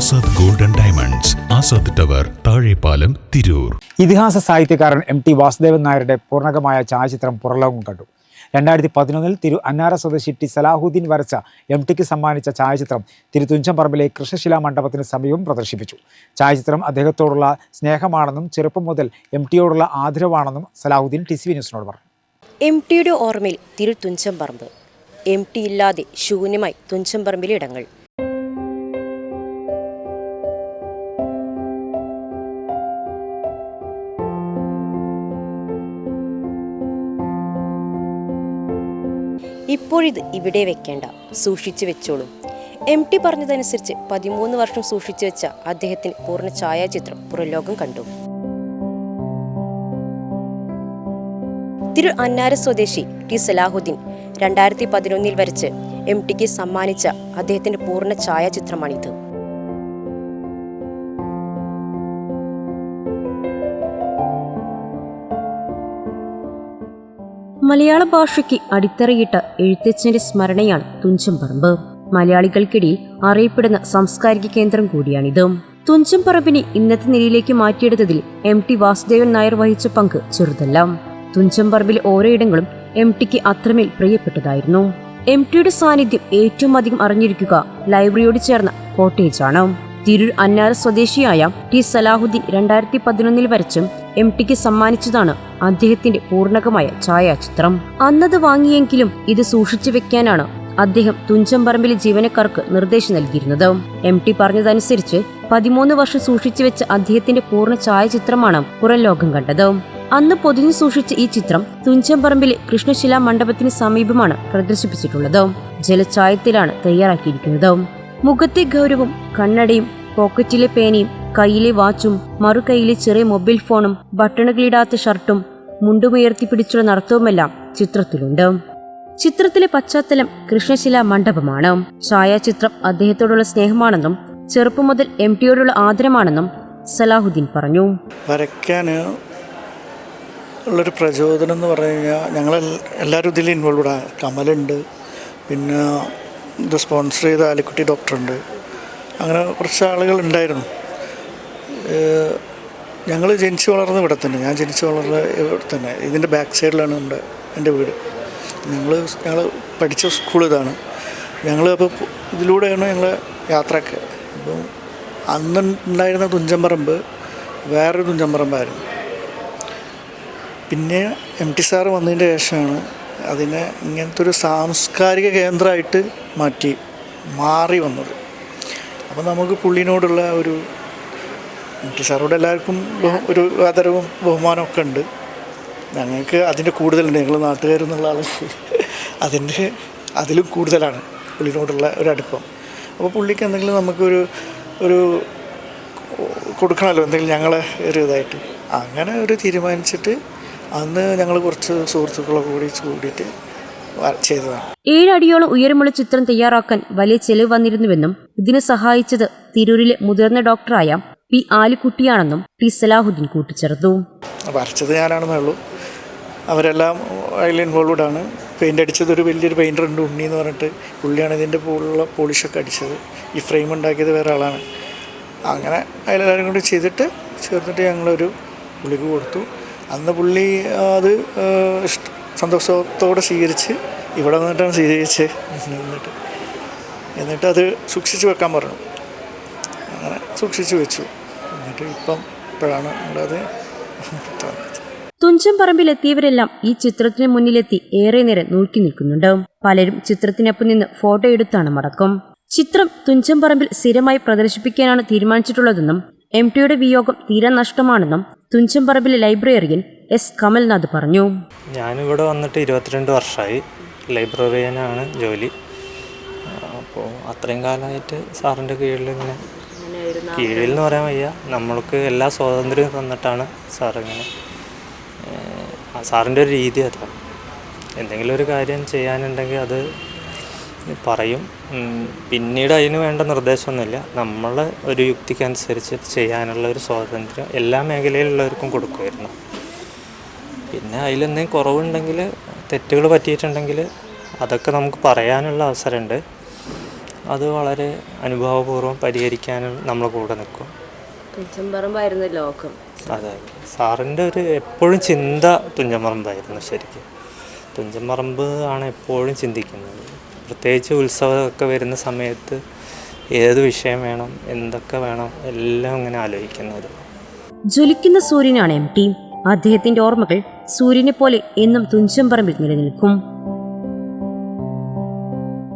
Azad golden diamonds Azad tower Thazhepalam Tirur. ഇതിഹാസ സാഹിത്യകാരൻ M T Vasudevan നായരുടെ പൂർണകമായ ഛായാചിത്രം പുറലോകം കണ്ടു. രണ്ടായിരത്തി പതിനൊന്നിൽ തിരു അന്നാര സ്വദേശി ടി സലാഹുദ്ദീൻ വരച്ച എം ടിക്ക് സമ്മാനിച്ച ഛായാചിത്രം തിരു തുഞ്ചംപറമ്പിലെ കൃഷ്ണശിലാ മണ്ഡപത്തിന് സമീപം പ്രദർശിപ്പിച്ചു. ഛായാചിത്രം അദ്ദേഹത്തോടുള്ള സ്നേഹമാണെന്നും ചെറുപ്പം മുതൽ എം ടിയോടുള്ള ആദരവാണെന്നും സലാഹുദ്ദീൻ ടി സി ന്യൂസിനോട് പറഞ്ഞു. എം ടിയുടെ ഓർമ്മയിൽ തിരു തുഞ്ചംപറമ്പ് എം ടി ഇല്ലാതെ ശൂന്യമായി തുഞ്ചംപറമ്പിലെ ഇടങ്ങൾ. ഇപ്പോഴിത് ഇവിടെ വെക്കേണ്ട. സൂക്ഷിച്ചു വെച്ചോളൂ. എം ടി പറഞ്ഞതനുസരിച്ച് പതിമൂന്ന് വർഷം സൂക്ഷിച്ചു വെച്ച അദ്ദേഹത്തിന് പൂർണ ഛായാചിത്രം പുറലോകം കണ്ടു. തിരു അന്നാര സ്വദേശി ടി സലാഹുദ്ദീൻ രണ്ടായിരത്തി പതിനൊന്നിൽ വരച്ച് എം ടിക്ക് സമ്മാനിച്ച അദ്ദേഹത്തിന്റെ പൂർണ ഛായാചിത്രമാണിത്. മലയാള ഭാഷയ്ക്ക് അടിത്തറയിട്ട എഴുത്തച്ഛന്റെ സ്മരണയാണ് തുഞ്ചംപറമ്പ്. മലയാളികൾക്കിടയിൽ അറിയപ്പെടുന്ന സാംസ്കാരിക കേന്ദ്രം കൂടിയാണിത്. തുഞ്ചംപറമ്പിനെ ഇന്നത്തെ നിലയിലേക്ക് മാറ്റിയെടുത്തതിൽ എം ടി വാസുദേവൻ നായർ വഹിച്ച പങ്ക് ചെറുതല്ല. തുഞ്ചംപറമ്പിലെ ഓരോയിടങ്ങളും എം ടിക്ക് അത്രമേൽ പ്രിയപ്പെട്ടതായിരുന്നു. എം ടിയുടെ സാന്നിധ്യം ഏറ്റവും അധികം അറിഞ്ഞിരിക്കുക ലൈബ്രറിയോട് ചേർന്ന കോട്ടേജാണ്. തിരൂർ അന്നാര സ്വദേശിയായ ടി സലാഹുദ്ദീൻ രണ്ടായിരത്തി പതിനൊന്നിൽ വരച്ചും എം ടിക്ക് സമ്മാനിച്ചതാണ് അദ്ദേഹത്തിന്റെ പൂർണകമായ ഛായാചിത്രം. അന്നത് വാങ്ങിയെങ്കിലും ഇത് സൂക്ഷിച്ചു വെക്കാനാണ് അദ്ദേഹം തുഞ്ചംപറമ്പിലെ ജീവനക്കാർക്ക് നിർദ്ദേശം നൽകിയിരുന്നത്. എം ടി പറഞ്ഞതനുസരിച്ച് പതിമൂന്ന് വർഷം സൂക്ഷിച്ചു വെച്ച അദ്ദേഹത്തിന്റെ പൂർണ ഛായാചിത്രമാണ് പുറം ലോകം കണ്ടത്. അന്ന് പൊതിഞ്ഞു സൂക്ഷിച്ച ഈ ചിത്രം തുഞ്ചംപറമ്പിലെ കൃഷ്ണശിലാ മണ്ഡപത്തിന് സമീപമാണ് പ്രദർശിപ്പിച്ചിട്ടുള്ളത്. ജലച്ചായത്തിലാണ് തയ്യാറാക്കിയിരിക്കുന്നത്. മുഖത്തെ ഗൗരവം കണ്ണടയും പോക്കറ്റിലെ പേനയും കയ്യിലെ വാച്ചും മറുകൈയിലെ ചെറിയ മൊബൈൽ ഫോണും ബട്ടണുകളിടാത്ത ഷർട്ടും മുണ്ടുമുയർത്തി പിടിച്ചുള്ള നടത്തവുമെല്ലാം ചിത്രത്തിലുണ്ട്. ചിത്രത്തിലെ പശ്ചാത്തലം കൃഷ്ണശില മണ്ഡപമാണ്. ഛായാചിത്രം അദ്ദേഹത്തോടുള്ള സ്നേഹമാണെന്നും ചെറുപ്പം മുതൽ എം ടിയോടുള്ള ആദരമാണെന്നും സലാഹുദ്ദീൻ പറഞ്ഞു. വരയ്ക്കാൻ ഉള്ളൊരു പ്രചോദനം എന്ന് പറഞ്ഞു കഴിഞ്ഞാൽ ഞങ്ങൾ എല്ലാവരും ഇതിൽ ഇൻവോൾവ്ഡാണ് കമലുണ്ട്. പിന്നെ ഇത് സ്പോൺസർ ചെയ്ത ആലിക്കുട്ടി ഡോക്ടറുണ്ട് അങ്ങനെ കുറച്ച് ആളുകൾ ഉണ്ടായിരുന്നു. ഞങ്ങൾ ജനിച്ചു വളർന്ന ഇവിടെ തന്നെ. ഞാൻ ജനിച്ചു വളർന്ന ഇവിടെ തന്നെ. ഇതിന്റെ ബാക്ക് സൈഡിലാണ് നമ്മുടെ എന്റെ വീട്. ഞങ്ങൾ ഞങ്ങൾ പഠിച്ച സ്കൂൾ ഇതാണ്. ഞങ്ങൾ അപ്പോൾ ഇതിലൂടെയാണ് ഞങ്ങൾ യാത്രയൊക്കെ. അപ്പം അന്ന് ഉണ്ടായിരുന്ന തുഞ്ചമ്പറമ്പ് വേറൊരു തുഞ്ചമ്പറമ്പായിരുന്നു പിന്നെ എം ടി സാറ് വന്നതിന്റെ ശേഷമാണ് അതിനെ ഇങ്ങനത്തെ ഒരു സാംസ്കാരിക കേന്ദ്രമായിട്ട് മാറ്റി മാറി വന്നത്. അപ്പോൾ നമുക്ക് പുള്ളിനോടുള്ള ഒരു സാറോട് എല്ലാവർക്കും ഒരു ആദരവും ബഹുമാനവും ഒക്കെ ഉണ്ട്. ഞങ്ങൾക്ക് അതിന്റെ കൂടുതലുണ്ട്. ഞങ്ങൾ നാട്ടുകാരെന്നുള്ള ആൾ അതിന്റെ അതിലും കൂടുതലാണ് പുള്ളിനോടുള്ള ഒരു അടുപ്പം. അപ്പോൾ പുള്ളിക്ക് എന്തെങ്കിലും നമുക്കൊരു ഒരു കൊടുക്കണമല്ലോ എന്തെങ്കിലും ഞങ്ങളെ ഒരു ഇതായിട്ട്. അങ്ങനെ ഒരു തീരുമാനിച്ചിട്ട് അന്ന് ഞങ്ങൾ കുറച്ച് സുഹൃത്തുക്കളൊക്കെ കൂടി കൂടിയിട്ട് ഏഴടിയോളം ഉയരമുള്ള ചിത്രം തയ്യാറാക്കാൻ വലിയ ചെലവ് വന്നിരുന്നുവെന്നും ഇതിന് സഹായിച്ചത് തിരൂരിലെ മുതിർന്ന ഡോക്ടറായ പി ആലിക്കുട്ടിയാണെന്നും പി സലാഹുദ്ദീൻ കൂട്ടിച്ചേർത്തു. വരച്ചത് ഞാനാണെന്നേ ഉള്ളൂ. അവരെല്ലാം അതിൽ ഇൻവോൾവ്ഡ് ആണ്. പെയിന്റ് അടിച്ചത് ഒരു വലിയൊരു പെയിന്റർ ഉണ്ട് ഉണ്ണി എന്ന് പറഞ്ഞിട്ട്. പുള്ളിയാണ് ഇതിന്റെ പോലുള്ള പോളിഷൊക്കെ അടിച്ചത്. ഈ ഫ്രെയിം ഉണ്ടാക്കിയത് വേറെ ആളാണ്. അങ്ങനെ അതിലെല്ലാവരും കൂടി ചെയ്തിട്ട് ചേർന്നിട്ട് ഞങ്ങളൊരു പുള്ളിക്ക് കൊടുത്തു. അന്ന് പുള്ളി അത് സന്തോഷത്തോടെ സ്വീകരിച്ച് ഇവിടെ വന്നിട്ടാണ് സ്വീകരിച്ച്. എന്നിട്ട് എന്നിട്ട് അത് സൂക്ഷിച്ച് വെക്കാൻ പറഞ്ഞു. അങ്ങനെ സൂക്ഷിച്ചു വെച്ചു. എന്നിട്ട് ഇപ്പം ഇപ്പോഴാണ് നമ്മളത് തുഞ്ചം തുഞ്ചംപറമ്പിലെത്തിയവരെല്ലാം ഈ ചിത്രത്തിന് മുന്നിലെത്തി ഏറെ നേരം നോക്കി നിൽക്കുന്നുണ്ട്. പലരും ചിത്രത്തിനൊപ്പം നിന്ന് ഫോട്ടോ എടുത്താണ് മടക്കം. ചിത്രം തുഞ്ചം പറമ്പിൽ സ്ഥിരമായി പ്രദർശിപ്പിക്കാനാണ് തീരുമാനിച്ചിട്ടുള്ളതെന്നും എം ടിയുടെ വിയോഗം തീരെ നഷ്ടമാണെന്നും തുഞ്ചംപറമ്പിലെ ലൈബ്രറിയൻ എസ് കമൽനാഥ് പറഞ്ഞു. ഞാനിവിടെ വന്നിട്ട് ഇരുപത്തിരണ്ട് വർഷമായി ലൈബ്രറിയനാണ് ജോലി. അപ്പോൾ അത്രയും കാലമായിട്ട് സാറിന്റെ കീഴിൽ ഇങ്ങനെ കീഴിൽ എന്ന് പറയാൻ വയ്യ. നമ്മൾക്ക് എല്ലാ സ്വാതന്ത്ര്യവും തന്നിട്ടാണ് സാറിങ്ങനെ സാറിന്റെ ഒരു രീതി അതാണ് എന്തെങ്കിലും ഒരു കാര്യം ചെയ്യാനുണ്ടെങ്കിൽ അത് പറയും. പിന്നീട് അതിന് വേണ്ട നിർദ്ദേശമൊന്നുമില്ല. നമ്മൾ ഒരു യുക്തിക്കനുസരിച്ച് ചെയ്യാനുള്ള ഒരു സ്വാതന്ത്ര്യം എല്ലാ മേഖലയിലുള്ളവർക്കും കൊടുക്കുമായിരുന്നു. പിന്നെ അതിലെന്തെങ്കിലും കുറവുണ്ടെങ്കിൽ തെറ്റുകൾ പറ്റിയിട്ടുണ്ടെങ്കിൽ അതൊക്കെ നമുക്ക് പറയാനുള്ള അവസരമുണ്ട്. അത് വളരെ അനുഭവപൂർവം പരിഹരിക്കാനും നമ്മൾ കൂടെ നിൽക്കും. ലോകം. അതെ. സാറിന്റെ ഒരു എപ്പോഴും ചിന്ത തുഞ്ചമ്പറമ്പായിരുന്നു ശരിക്കും. തുഞ്ചമ്പറമ്പ് ആണ് എപ്പോഴും ചിന്തിക്കുന്നത്. പ്രത്യേകിച്ച് ഉത്സവമൊക്കെ വരുന്ന സമയത്ത് ഏത് വിഷയം വേണം എന്തൊക്കെ വേണം എല്ലാം ഇങ്ങനെ ആലോചിക്കുന്നത്. ജ്വലിക്കുന്ന സൂര്യനാണ് എം ടി. അദ്ദേഹത്തിന്റെ ഓർമ്മകൾ സൂര്യനെ പോലെ എന്നും തുഞ്ചംപറമ്പിൽ നിലനിൽക്കും.